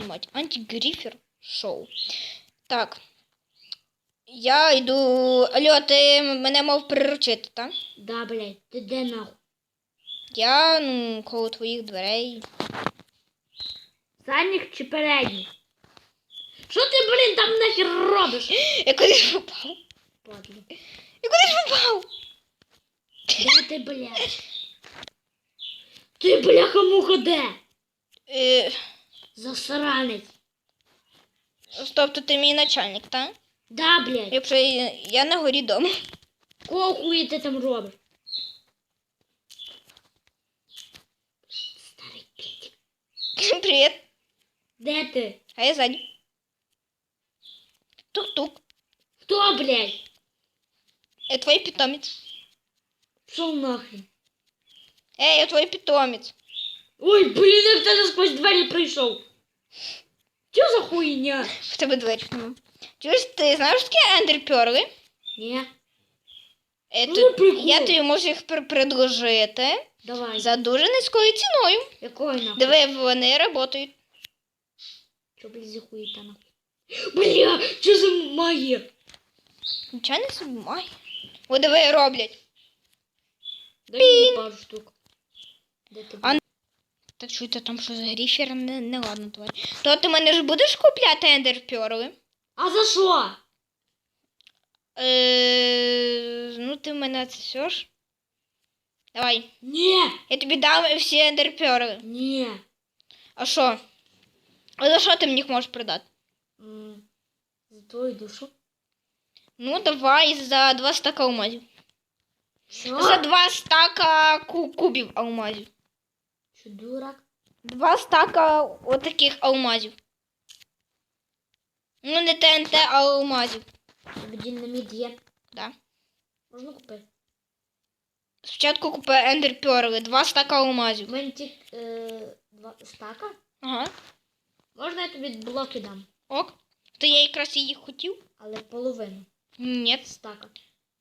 знімати. Антигріфер шоу. Так. Я йду. Алло, ти мене мав приручити, так? Да, блядь, ти де нахуй? Я ну, коло твоїх дверей. Задніх чи передніх? Що ти, блін, там нахер робиш? Я кудись попав. Падло. Я кудись попав. Де ти, блядь? Ти, бляха-муха, де? Е, Засранець. тобто ти мій начальник, так? Да, блядь. Якщо я, я на горі дома. Кого хуя ти там робиш? Старий піть. Привіт. Де ти? А я ззаді. Тук-тук. Хто, блядь? Я твій питомець. Пішов нахрен. Ей, я твій питомець. Ой, блін, як ти сквозь двері прийшов. Що за хуйня? В тебе двері. Чуєш, ти знаєш що таке ендерперли? Ні, Е, Ну, прикол. я тобі можу їх пр- предложити давай. за дуже низькою ціною. Якої нахуй? Диви, вони працюють. Що, блядь, за хуєта нахуй? Бля, що за магія? Нічого не собі май. О, диви, роблять. Дай мені пару штук. Де ти? А- Так чуєте, там що за гріфер? Не, не ладно, тварь. То ти мене ж будеш купляти ендерперли? А за що? Е, ну, ти мене це все ж. Давай. Ні, Я тобі дам всі ендерперли. ні. А що? А за що ти мені їх можеш продати? М, За твою душу. Ну, давай за два стака алмазів. Що? За два стака ку- кубів алмазів. Що, дурак? Два стака отаких алмазів. Ну, не ТНТ, а алмазів. Тобі динаміт є. Да. Можна купити? Спочатку купи ендерперли, два стака У алмазів. мене тільки е, два стака. Ага. Можна я тобі блоки дам, Ок. То я якраз їх хотів? але половину Нет, стака.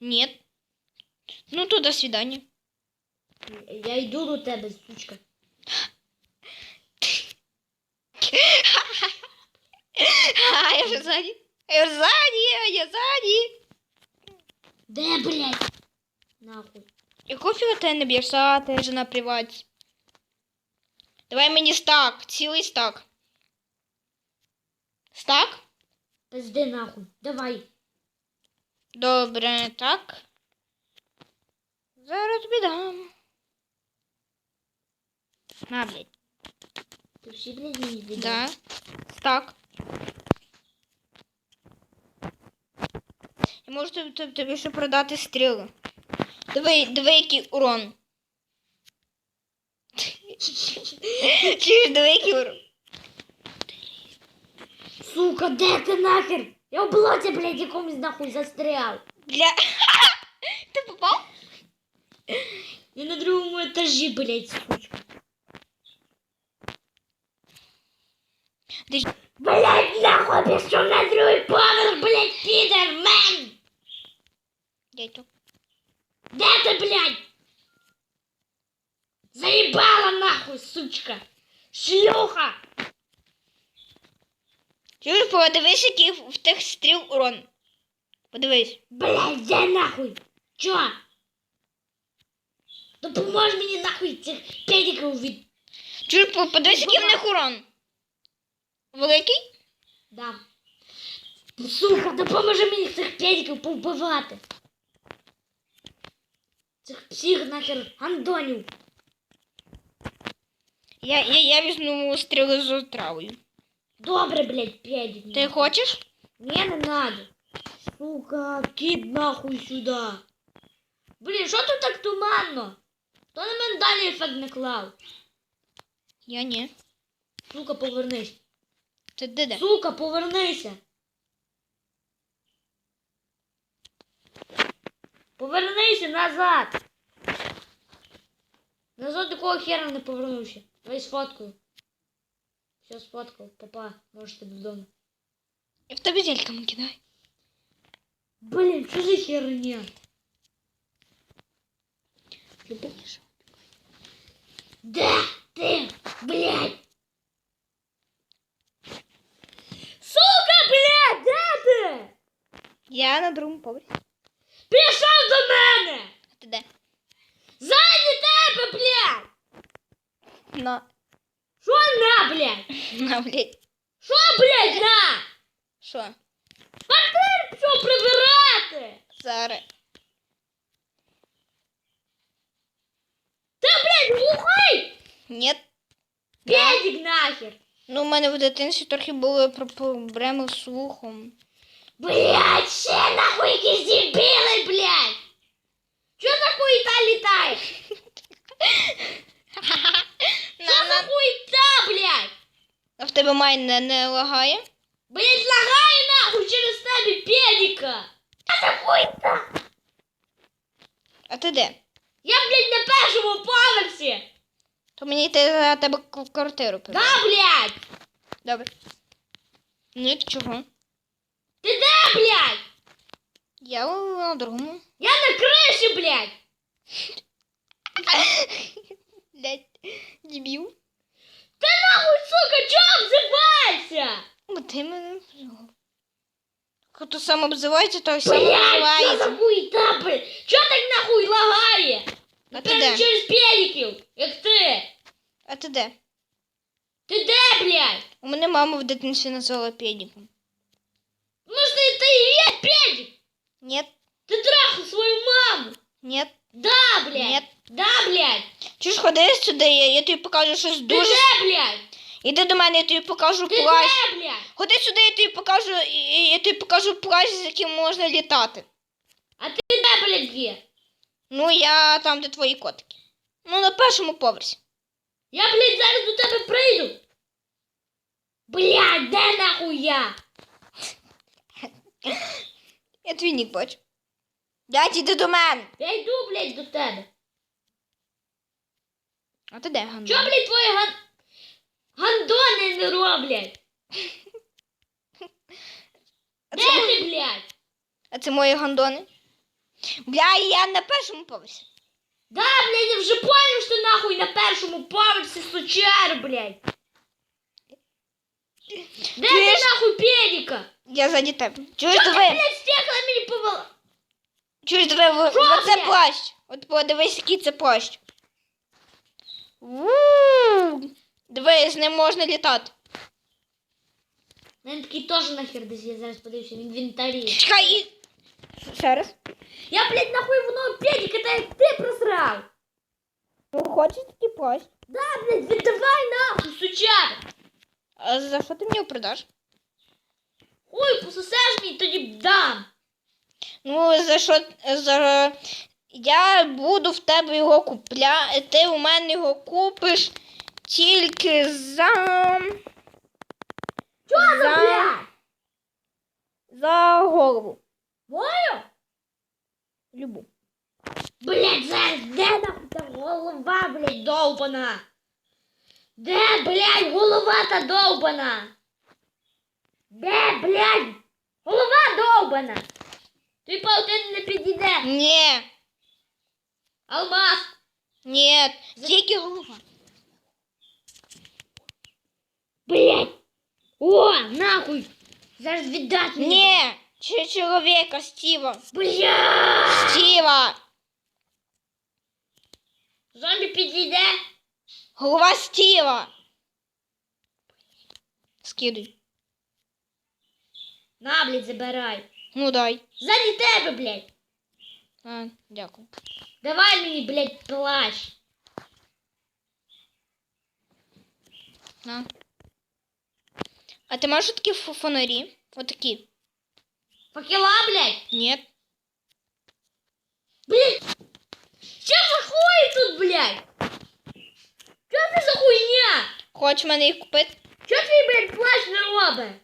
нет. Ну, то до свидания. Я йду до тебе, сучка. А, я вже ззаді. Я вже ззаді, я ззаді. Де, блядь? Нахуй. Якого фіга ти не б'єшся, а ти ж на приваті? Давай мені стак, цілий стак. Стак? Пизди нахуй. Давай. Добре, так. Зараз тобі дам. На, блядь. Ти всі, блядь, мені віддав? Да. Стак. Я можу тобі, тобі, тобі ще продати стріли. Диви, диви, який урон. Чуєш, диви, який урон. Сука, де ти нахер? Я в болоті, блядь, якомусь нахуй застряв. Для... Ти попав? Я на другому етажі, блядь, сучка. Ти ж- Блядь, нахуй пішов на другий поверх, блядь, підер, мен! Дядько. Де ти, блядь? Заїбала нахуй, сучка! Шлюха! Чуєш, подивись, який в тих стріл урон. Подивись. Блядь, де нахуй? Чо? Допомож мені нахуй цих педиків від... Чуєш, по- подивись, який в них урон. Великий? Да. Сука, допоможи мені цих педиків повбивати. Цих псих нахер гандонів. Я, я, я візьму стріли з отравою. Добре, блядь, педик. Ти хочеш? Мне не надо. Сука, кіт нахуй сюди. Блін, що тут так туманно? Хто на мене далі ефект не клав? Я ні. Сука, повернись. Ти де де? Сука, повернися. Повернися назад. Назад такого хера не повернувся. Давай сфоткаю. Все сфоткав, папа, можете додому. Я в тебе зельком кидаю. Блін, що за херня? Любиш? Де ти, блядь? Я на другому поверсі. Пішов до мене! А ти де? Ззаді тебе, блядь! На. Що на, блядь? На, блядь. Що, блядь, на? Що? Партнер пішов прибирати! Зараз. Ти, блядь, глухий! Ні. Педик нахер! Ну, у мене в дитинстві трохи були про- проблеми з слухом. Блядь, ще нахуй якісь дебіли, блядь! Чо за хуйта літає? Що за хуйта, блядь? А в тебе май не, не лагає? Блядь, лагає нахуй через тебе педика! Що за хуйта? А ти де? Я, блядь, на першому поверсі! То мені йти за тебе в квартиру. Да, блядь! Добре. Ну, як чого? Ти де, блядь? Я на другому. Я на криші, блядь! Блядь, дебіл. Ти нахуй, сука, чо обзиваєшся? Ну, ти мене. Хто сам обзивається, той сам Блядь, що обзивається. за хуйта, блядь? Чо так нахуй лагає? А ти де? через педиків, як ти. А ти де? Ти де, блядь? У мене мама в дитинстві назвала педиком. Може, ти, ти і є педик? Ні, Ти свою маму. ні. Да, блядь. Нет. Да, блядь. Ж ходи сюди, я, я тобі покажу щось Ти дуже. блядь? Іди до мене, я тобі покажу Ти плащ. де, блядь? Ходи сюди, я тобі покажу, і- і я тобі покажу плащ, з яким можна літати. А ти де, блядь, є? Ну, я там, де твої котики. Ну, на першому поверсі. Я, блядь, зараз до тебе прийду. Блядь, де нахуй я? Я твій нік бачу. Дядь, іди до мене. Я йду, блядь, до тебе. А ти де, Ганна? Чо, блядь, твої ган... гандони не роблять? А Де це, ти, блядь? а це мої гандони? Бля, я на першому поверсі. Да, блядь, я вже понял, що нахуй на першому поверсі сучар, блядь. нахуй педика? Я заді тебе. Чуєш, Що ти, диви? блядь, стекла мені повела? Чуєш, диви, в- Що, оце блядь? плащ. От подивись, який це плащ. Вуу! Диви, з ним можна літати. Він такий теж нахер десь я зараз подивився в інвентарі. Чекай і... Ще раз. Я, блядь, нахуй воно педика, та як ти просрав. Ну, хочеш такий плащ? Да, блядь, віддавай нахуй, сучар. А за що ти мені його продаш? Хуй, пососеш мені, тоді дам. Ну, за що за я буду в тебе його купляти, ти у мене його купиш тільки за. Чо за, За-? За голову. Мою? Любу. Блядь, зараз де та голова, блядь, довбана? Де, блядь, голова та довбана? Де, блядь, голова довбана? Ти паутин не підійде. Ні, Алмаз. ні, тільки голова. Блядь. О, нахуй. Зараз віддать мені. Ні, чи чоловіка, Стіва. Блядь. Стіва. Зомбі підійде. Голова Стіва. Скидуй. На, блядь, забирай. Ну дай. Ззаді тебе, блядь. А, дякую. Давай мені, блядь, плащ. На. А ти маєш такі фо- фонарі? Отакі. Факела, блядь. Ні. Блядь! Що за хуй тут, блядь? Що це за хуйня? Хочеш мене їх купити? Що твій, блядь, плащ не робить?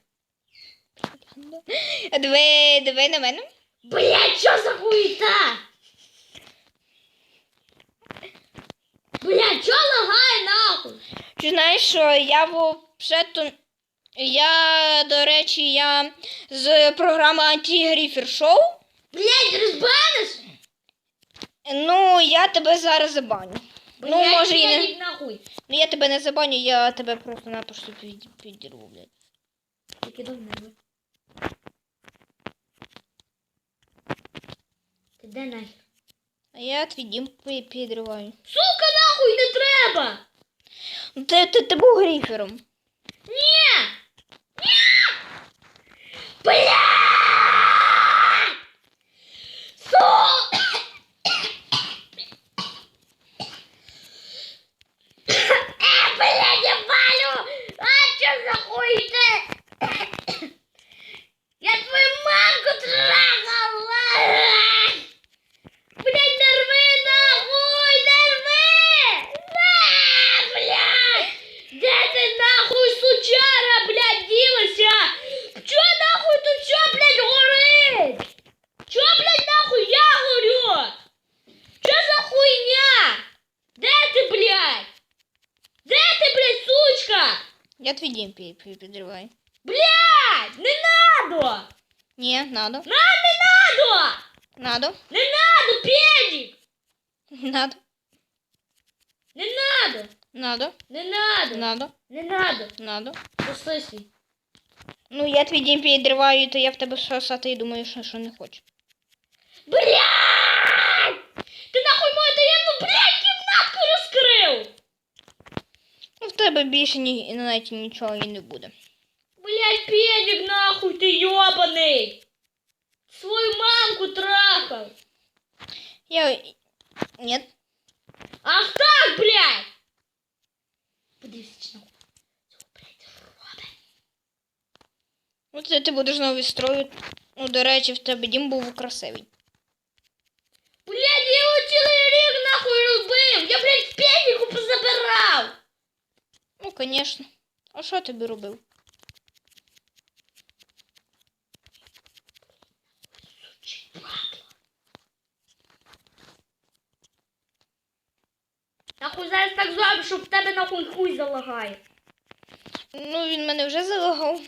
Диви, диви на мене. Блядь, що за хуйта? Блядь, що лагає нахуй? Чи знаєш, що я взагалі я, до речі, я з програми Антигріфер Шоу. Блядь, розбаниш? Ну, я тебе зараз забаню. Блядь, ну, може, і не. Нахуй. Ну, я тебе не забаню, я тебе просто-напросто під, підірву, блядь. Тільки до мене. Ти де нахер? А я твій дім пи- підриваю. Сука, нахуй не треба! Ну, Ти, ти, ти був гріфером. Ні! Ні! Блядь! Я твій дім пі- пі- підриваю. Блядь, не надо! Ні, надо. На, не надо! Надо. Не надо, педик! Надо. Не надо! Надо. Не надо! Надо. Не надо! Надо. Посиси. Ну, я твій дім підриваю, то я в тебе сосати і думаю, що, що не хочу. Блядь! Тебе більше ні, навіть нічого і не буде. Блядь, педик, нахуй, ти йобаний! Свою мамку трахав! Я. Ні. Ах так, блядь! Подивися, чи нахуй. Оце ти будеш знову відстроювати. Ну, до речі, в тебе дім був красивий. Блядь, я його цілий рік нахуй робив! Я, блядь, педику позабирав! Ну, звісно. А що тобі робив? Нахуй зараз так зроблю, щоб в тебе нахуй хуй залагає. Ну, він мене вже залагав.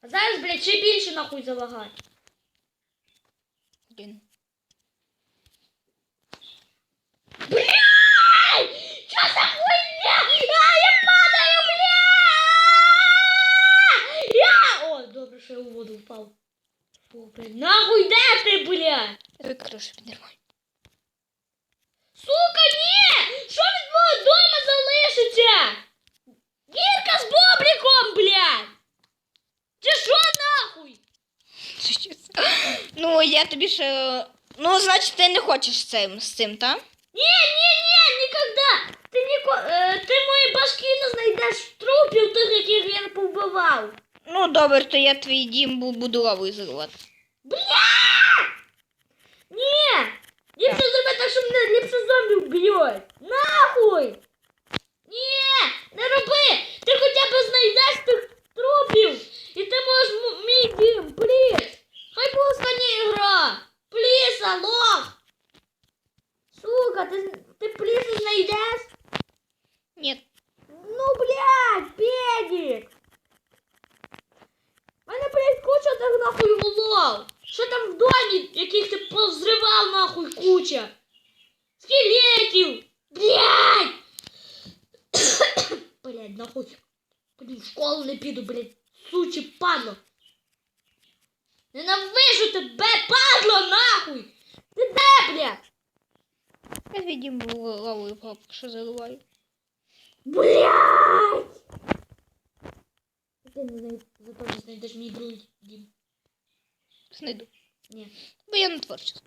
А зараз, блядь, ще більше нахуй залагає. Блін. Блядь! Что за хуйня? А, я падаю, блядь! Я... О, добре, що я у воду впав. Фу, блядь, нахуй де ти, блядь? Я тобі кришу. Сука, ні! Що від мого дома залишиться? Гірка з бубликом, блядь! Чи що нахуй? Ну, я тобі ще. Ну, значить, ти не хочеш з цим, з цим, так? Ні, ні! Ти, ніко... е, ти мої башки не знайдеш трупів тих, яких я повбивав. Ну, добре, то я твій дім був будував ізолювати. Бля! Ні! Ліпше зроби так, щоб мене ліпше зомбі вб'ють! Яких ти повзривав нахуй куча? Скелетів! Блядь! блядь, нахуй. Піду в школу не піду, блядь, сучі падло. Ненавижу тебе, падло, нахуй! Ти де, блядь? Я твій дім був лавою, пап, що заливаю. Блядь! Ти не знайдеш, мій другий дім. Знайду. Ні. Бо я на творчості.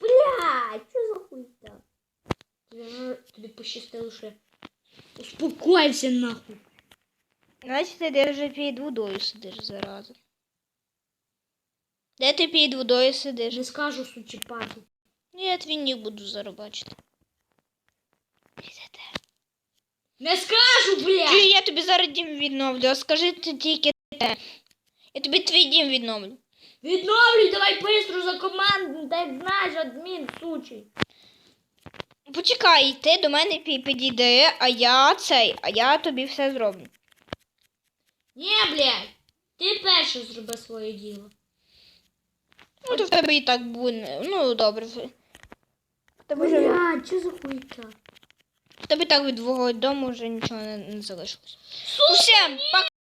Блядь, що за хуйта? Тобі, тобі пощастило, що я успокойся нахуй. Значить, ти вже під водою сидиш зараза. Де ти під водою сидиш? Не скажу сучі паду. Ну, я твій нік буду зараз бачити. Не скажу, блядь! я тобі зараз дім відновлю, а скажи ти тільки те. Я тобі твій дім відновлю. Відновлюй, давай быстро за команду, так знаєш, адмін сучий. Почекай, ти до мене пі- підійди, а я цей, а я тобі все зроблю. Ні, блядь, ти перше зроби своє діло. Ну, то в тебе і так буде. Ну, добре. Тебе, вже, Блядь, що за хуйта? в тебе і так від твого дому вже нічого не, не залишилось. Усім, пока.